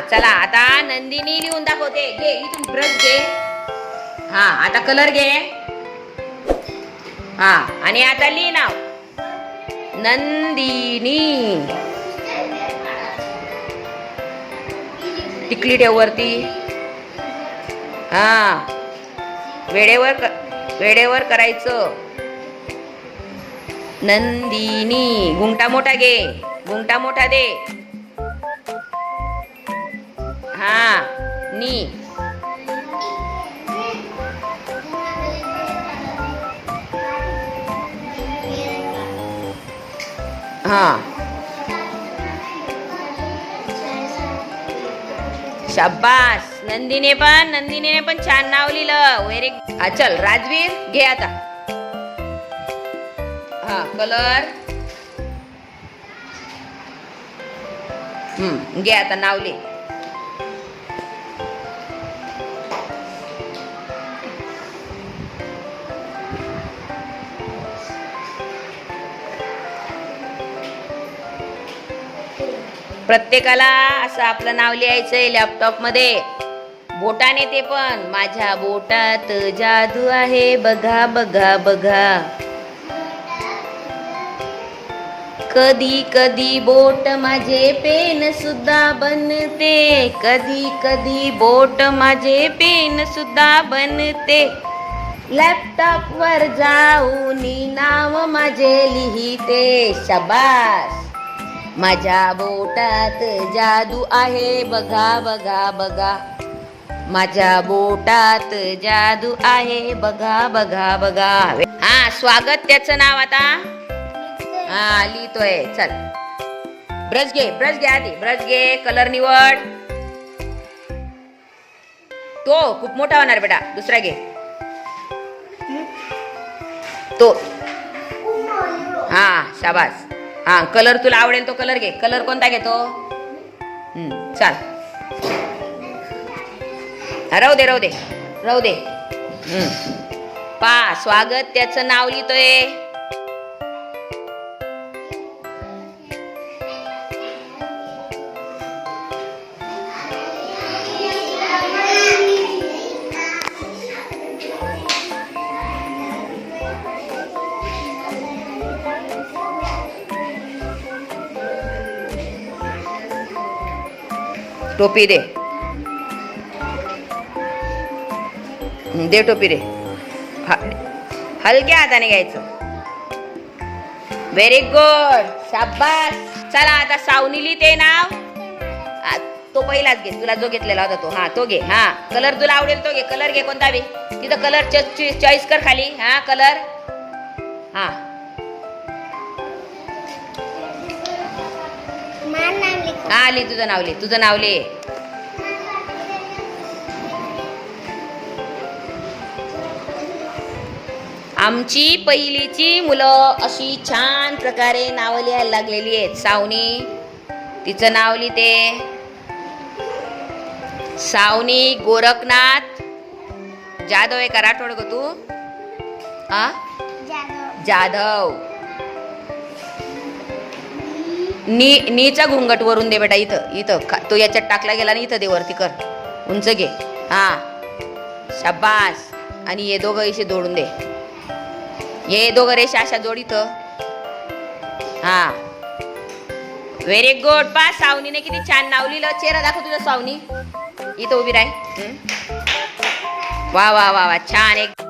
चला आता नंदिनी लिहून दाखवते. घे इथून ब्रश घे. हा आता कलर घे. हा आणि आता लिही नाव. नंदिनी. टिकली ठेव वरती. हा. वेळेवर वेळेवर करायचं. नंदिनी गुंगटा मोठा घे. गुंगटा मोठा दे. हा नी. हा. शाबास. नंदीने पण नंदिनीने पण छान नाव लिहिलं. व्हेरी हा चल राजवीर घे आता. हा कलर हम्म घे आता नाव लिह. प्रत्येकाला असं आपलं नाव लिहायचंय लॅपटॉपमध्ये बोटाने ते पण. माझ्या बोटात जादू आहे. बघा बघा बघा. कधी कधी बोट माझे पेन सुद्धा बनते. कधी कधी बोट माझे पेन सुद्धा बनते. लॅपटॉप वर जाऊन नाव माझे लिहिते. शबास. माझ्या बोटात जादू आहे बघा बघा बघा. माझ्या बोटात जादू आहे बघा बघा बघा. हा स्वागत त्याचं नाव आता? हा लिहितोय. चल. ब्रश घे ब्रश घे आधी. ब्रश घे कलर निवड. तो खूप मोठा होणार बेटा. दुसरा घे. तो. हा शाबास. हा कलर तुला आवडेल तो कलर घे. कलर कोणता घेतो? चाल. राहू दे राहू दे. राहू दे. पा स्वागत त्याचं नाव लिहितोय. टोपी दे. दे टोपी दे. हा- हलक्या हाताने घ्यायचं. व्हेरी गुड शाबास. चला आता सावनीली ते नाव. तो पहिलाच घे. तुला जो घेतलेला होता तो. हा तो घे. हा. कलर तुला आवडेल तो घे. कलर घे कोणता बी. तिथं कलर चॉईस कर खाली. हा कलर हा. हा लिह तुझं नाव लिह तुझं नाव लिह आमची पहिलीची मुलं अशी छान प्रकारे नावं लिहायला लागलेली आहेत. सावनी तिचं नाव लिहिते. सावनी गोरखनाथ. जाधव आहे का राठोड ग तू. हा जाधव. नी नीचा घुंगट वरून दे बेटा इथं इथं. खा- तो याच्यात टाकला गेला ना इथं दे वरती कर. उंच घे. हा. शाबास. आणि हे दोघं इशे जोडून दे. हे दोघं रेषा अशा जोड इथं. हा. व्हेरी गुड पा सावनीने किती छान नाव लिहिलं चेहरा दाखव तुझा सावनी. इथं उभी राही. वा वा वा वा. छान. एक